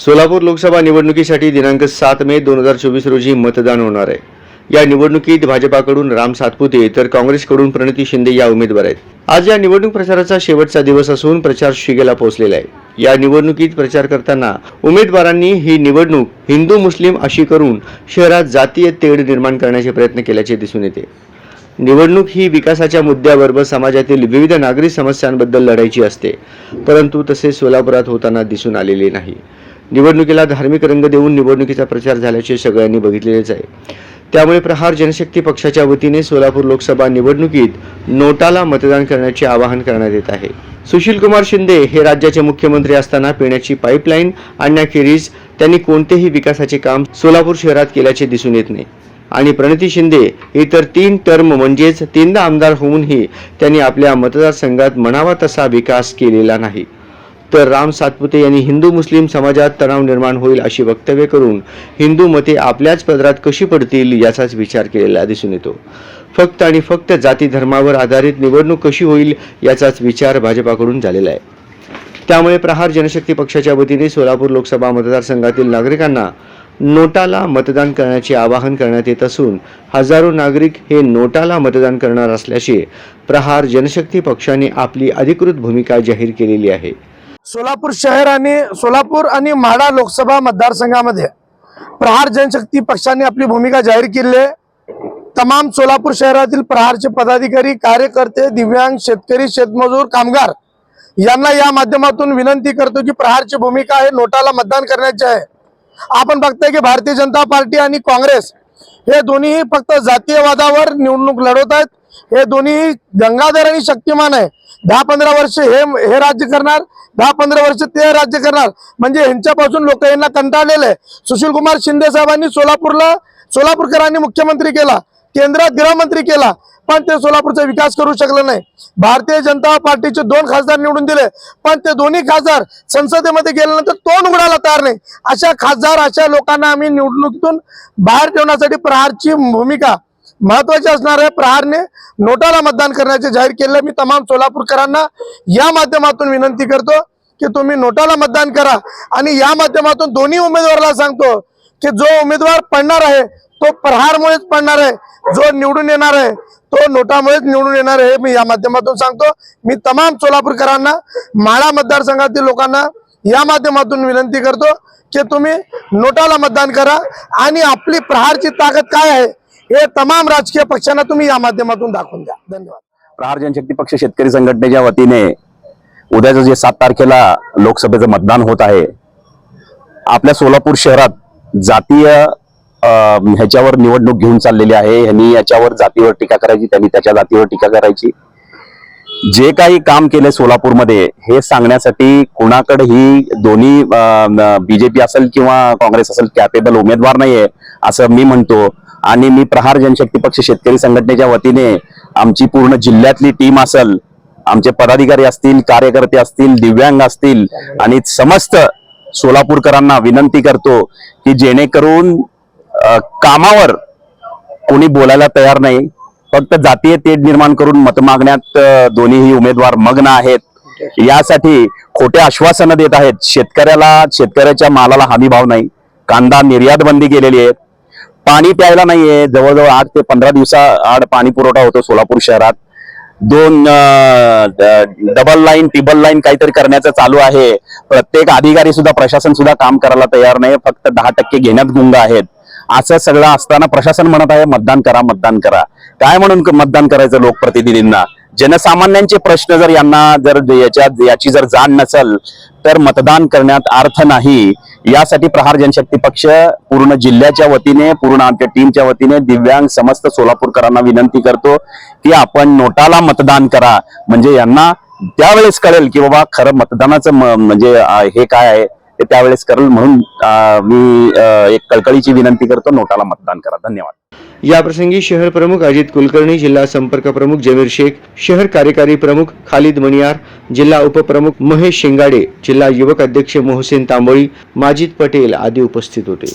सोलापूर लोकसभा निवडणुकीसाठी दिनांक सात मे दोन हजार चोवीस रोजी मतदान होणार आहे. या निवडणुकीत भाजपाकडून राम सातपुते तर काँग्रेसकडून प्रणिती शिंदे या उमेदवार आहेत. आज या निवडणूक प्रचाराचा शेवटचा दिवस असून प्रचार शिगेला पोहोचलेला आहे. या निवडणुकीत प्रचार करताना उमेदवारांनी ही निवडणूक हिंदू मुस्लिम अशी करून शहरात जातीय तेढ निर्माण करण्याचे प्रयत्न केल्याचे दिसून येते. निवडणूक ही विकासाच्या मुद्द्याबरोबर समाजातील विविध नागरी समस्यांबद्दल लढायची असते परंतु तसे सोलापुरात होताना दिसून आलेले नाही. निवडणुकीला धार्मिक रंग देऊन निवडणुकीचा प्रचार झाल्याचे सगळ्यांनी बघितलेलेच आहे. त्यामुळे प्रहार जनशक्ती पक्षाच्या वतीने सोलापूर लोकसभा निवडणुकीत नोटाला मतदान करण्याचे आवाहन करण्यात येत आहे. सुशील कुमार शिंदे हे राज्याचे मुख्यमंत्री असताना पिण्याची पाईपलाईन आणण्याखेरीज त्यांनी कोणतेही विकासाचे काम सोलापूर शहरात केल्याचे दिसून येत नाही. आणि प्रणिती शिंदे इतर तीन टर्म म्हणजेच तीनदा आमदार होऊनही त्यांनी आपल्या मतदारसंघात म्हणावा तसा विकास केलेला नाही. तर राम सातपुते यांनी हिंदू मुस्लिम समाजात तणाव निर्माण होईल अशी वक्तव्य करून हिंदू मते आपल्याच पदरात कशी पडतील याचाच विचार केलेला दिसून येतो. फक्त आणि फक्त जाती धर्मावर आधारित निवडणूक कशी होईल याचाच विचार भाजपाकडून झालेला आहे. त्यामुळे प्रहार जनशक्ती पक्षाच्या वतीने सोलापूर लोकसभा मतदारसंघातील नागरिकांना नोटाला मतदान करण्याचे आवाहन करण्यात येत असून हजारो नागरिक हे नोटाला मतदान करणार असल्याचे प्रहार जनशक्ती पक्षाने आपली अधिकृत भूमिका जाहीर केलेली आहे. सोलापूर शहर आणि सोलापूर आणि म्हाडा लोकसभा मतदारसंघामध्ये प्रहार जनशक्ती पक्षाने आपली भूमिका जाहीर केली आहे. तमाम सोलापूर शहरातील प्रहारचे पदाधिकारी कार्यकर्ते दिव्यांग शेतकरी शेतमजूर कामगार यांना या माध्यमातून विनंती करतो की प्रहारची भूमिका आहे नोटाला मतदान करण्याची आहे. आपण बघताय की भारतीय जनता पार्टी आणि काँग्रेस हे दोन्ही फक्त जातीयवादावर निवडणूक लढवत आहेत. हे दोन्ही गंगाधर आणि शक्तिमान आहे. दहा पंधरा वर्ष हे हे राज्य करणार दहा पंधरा वर्ष ते राज्य करणार. म्हणजे ह्यांच्यापासून लोक यांना कंटाळलेले आहे. सुशील कुमार शिंदे साहेबांनी सोलापूरला सोलापूरकरांनी मुख्यमंत्री केला केंद्रात गृहमंत्री केला पण ते सोलापूरचा विकास करू शकले नाही. भारतीय जनता पार्टीचे दोन खासदार निवडून दिले पण ते दोन्ही खासदार संसदेमध्ये गेल्यानंतर तोंड उघडायला तयार नाही. अशा खासदार अशा लोकांना आम्ही निवडणुकीतून बाहेर ठेवण्यासाठी प्रहारची भूमिका महत्त्वाचे असणार आहे. प्रहारने नोटाला मतदान करण्याचे जाहीर केले मी तमाम सोलापूरकरांना या माध्यमातून विनंती करतो की तुम्ही नोटाला मतदान करा. आणि या माध्यमातून दोन्ही उमेदवाराला सांगतो की जो उमेदवार पडणार आहे तो प्रहारमुळेच पडणार आहे. जो निवडून येणार आहे तो नोटामुळेच निवडून येणार आहे मी या माध्यमातून सांगतो. मी तमाम सोलापूरकरांना माळा मतदारसंघातील लोकांना या माध्यमातून विनंती करतो की तुम्ही नोटाला मतदान करा. आणि आपली प्रहारची ताकद काय आहे हे तमाम राजकीय पक्षांना तुम्ही या माध्यमातून दाखवून द्या. धन्यवाद. प्रहार जनशक्ती पक्ष शेतकरी संघटनेच्या वतीने उद्याचं जे सात तारखेला लोकसभेचं मतदान होत आहे आपल्या सोलापूर शहरात जातीय अं, ह्याच्यावर निवडणूक घेऊन चाललेली आहे. ह्यांनी याच्यावर जातीवर टीका करायची त्यांनी त्याच्या जातीवर टीका करायची. जे काही काम केले सोलापूरमध्ये हे सांगण्यासाठी कुणाकडे ही दोन्ही बीजेपी असेल किंवा काँग्रेस असेल कॅपेबल उमेदवार नाहीये असं मी म्हणतो. आणि मी प्रहार जनशक्ती पक्ष शेतकरी संघटनेच्या वतीने आमची पूर्ण जिल्ह्यातली टीम असेल आमचे पदाधिकारी असतील कार्यकर्ते असतील दिव्यांग असतील आणि समस्त सोलापूरकरांना विनंती करतो की जेणेकरून कामावर कोणी बोलायला तयार नाही. फक्त जातीय तेढ निर्माण करून मत मागण्यात दोन्हीही उमेदवार मग्न आहेत. यासाठी खोटे आश्वासनं देत आहेत. शेतकऱ्याला शेतकऱ्याच्या मालाला हमी भाव नाही. कांदा निर्यात बंदी केलेली आहे पाणी प्यायला नाहीये. जवळजवळ आठ ते पंधरा दिवसा आड पाणी पुरवठा होतो सोलापूर शहरात. दोन डबल लाईन टिबल लाईन काहीतरी करण्याचं चालू आहे. प्रत्येक अधिकारी सुद्धा प्रशासन सुद्धा काम करायला तयार नाही. फक्त दहा टक्के घेण्यात गुंग आहेत. असं सगळं असताना प्रशासन म्हणत आहे मतदान करा मतदान करा. काय म्हणून मतदान करायचं लोकप्रतिनिधींना? जनसामान्यांचे प्रश्न जर यांना जर याच्या याची जर जाण नसेल तर मतदान करण्यात अर्थ नाही. यासाठी प्रहार जनशक्ती पक्ष पूर्ण जिल्ह्याच्या वतीने पूर्ण आमच्या टीमच्या वतीने दिव्यांग समस्त सोलापूरकरांना विनंती करतो की आपण नोटाला मतदान करा. म्हणजे यांना त्यावेळेस कळेल की बाबा खरं मतदानाचं म्हणजे हे काय आहे? ते त्यावेळेस करेल म्हणून मी एक कळकळीची विनंती करतो नोटाला मतदान करा. धन्यवाद. या प्रसंगी शहर प्रमुख अजित कुलकर्णी जिल्हा संपर्क प्रमुख जमीर शेख शहर कार्यकारी प्रमुख खालिद मणियार जिल्हा उपप्रमुख महेश शिंगाडे जिल्हा युवक अध्यक्ष मोहसेन तांबोळी माजिद पटेल आदी उपस्थित होते.